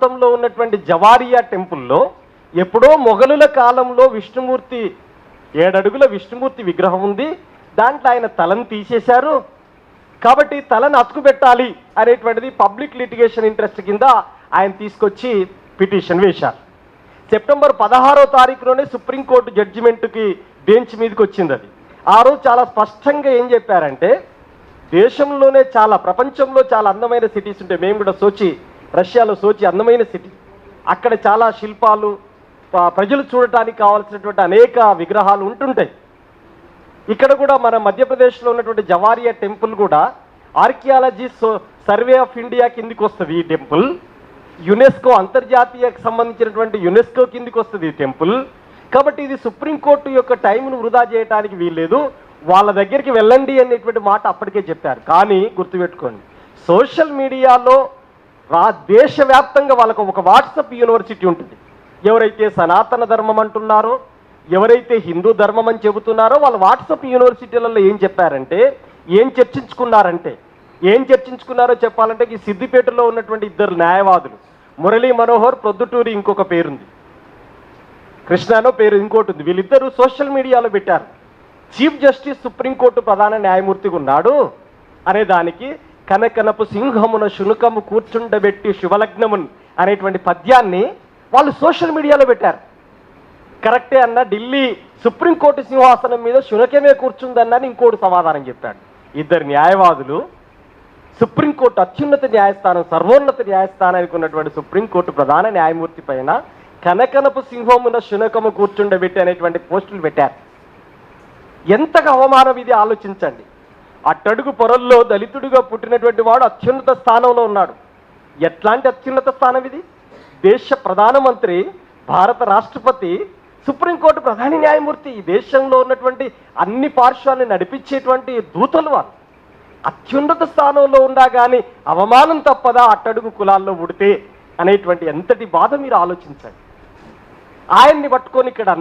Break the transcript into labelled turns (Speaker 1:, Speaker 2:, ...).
Speaker 1: ప్రాంతంలో ఉన్నటువంటి జవారియా టెంపుల్లో ఎప్పుడో మొఘలుల కాలంలో విష్ణుమూర్తి ఏడడుగుల విష్ణుమూర్తి విగ్రహం ఉంది. దాంట్లో ఆయన తలను తీసేశారు. కాబట్టి తలను అతుకు పెట్టాలి అనేటువంటిది పబ్లిక్ లిటిగేషన్ ఇంట్రెస్ట్ కింద ఆయన తీసుకొచ్చి పిటిషన్ వేశారు. సెప్టెంబర్ పదహారో తారీఖులోనే సుప్రీంకోర్టు జడ్జిమెంట్కి బెంచ్ మీదకి వచ్చింది అది. ఆ రోజు చాలా స్పష్టంగా ఏం చెప్పారంటే దేశంలోనే చాలా ప్రపంచంలో చాలా అందమైన సిటీస్ ఉంటాయి మేము కూడా సోచి రష్యాలో సోచి అందమైన సిటీ అక్కడ చాలా శిల్పాలు ప్రజలు చూడటానికి కావాల్సినటువంటి అనేక విగ్రహాలు ఉంటుంటాయి. ఇక్కడ కూడా మన మధ్యప్రదేశ్లో ఉన్నటువంటి జవారియా టెంపుల్ కూడా ఆర్కియాలజీ సర్వే ఆఫ్ ఇండియా కిందికి వస్తుంది ఈ టెంపుల్. యునెస్కో అంతర్జాతీయకు సంబంధించినటువంటి యునెస్కో కిందికి వస్తుంది ఈ టెంపుల్. కాబట్టి ఇది సుప్రీంకోర్టు యొక్క టైంను వృధా చేయడానికి వీల్లేదు. వాళ్ళ దగ్గరికి వెళ్ళండి అనేటువంటి మాట అప్పటికే చెప్పారు. కానీ గుర్తుపెట్టుకోండి సోషల్ మీడియాలో రా దేశవ్యాప్తంగా వాళ్ళకు ఒక వాట్సప్ యూనివర్సిటీ ఉంటుంది. ఎవరైతే సనాతన ధర్మం అంటున్నారో ఎవరైతే హిందూ ధర్మం అని చెబుతున్నారో వాళ్ళు వాట్సప్ యూనివర్సిటీలలో ఏం చెప్పారంటే ఏం చర్చించుకున్నారంటే ఏం చర్చించుకున్నారో చెప్పాలంటే ఈ సిద్దిపేటలో ఉన్నటువంటి ఇద్దరు న్యాయవాదులు. మురళీ మనోహర్ ప్రొద్దుటూరి ఇంకొక పేరుంది. కృష్ణానో పేరు ఇంకోటి ఉంది. వీళ్ళిద్దరూ సోషల్ మీడియాలో పెట్టారు. చీఫ్ జస్టిస్ సుప్రీంకోర్టు ప్రధాన న్యాయమూర్తిగా ఉన్నాడు. అనే దానికి కనకనపు సింహమున శునుకము కూర్చుండబెట్టి శుభలగ్నమున్ అనేటువంటి పద్యాన్ని వాళ్ళు సోషల్ మీడియాలో పెట్టారు. కరెక్టే అన్న ఢిల్లీ సుప్రీంకోర్టు సింహాసనం మీద శునకమే కూర్చుందన్నని ఇంకోటి సమాధానం చెప్పాడు. ఇద్దరు న్యాయవాదులు సుప్రీంకోర్టు అత్యున్నత న్యాయస్థానం సర్వోన్నత న్యాయస్థానానికి ఉన్నటువంటి సుప్రీంకోర్టు ప్రధాన న్యాయమూర్తి పైన కనకనపు సింహమున శునకము కూర్చుండబెట్టి అనేటువంటి పోస్టులు పెట్టారు. ఎంతగా అవమానం ఇది ఆలోచించండి. అట్టడుగు పొరల్లో దళితుడిగా పుట్టినటువంటి వాడు అత్యున్నత స్థానంలో ఉన్నాడు. ఎట్లాంటి అత్యున్నత స్థానం ఇది? దేశ ప్రధానమంత్రి భారత రాష్ట్రపతి సుప్రీంకోర్టు ప్రధాన న్యాయమూర్తి. ఈ దేశంలో ఉన్నటువంటి అన్ని పార్శ్వాన్ని నడిపించేటువంటి దూతలు వారు. అత్యున్నత స్థానంలో ఉండా కానీ అవమానం తప్పదా అట్టడుగు కులాల్లో ఉడితే అనేటువంటి ఎంతటి బాధ మీరు ఆలోచించండి ఆయన్ని పట్టుకొని ఇక్కడ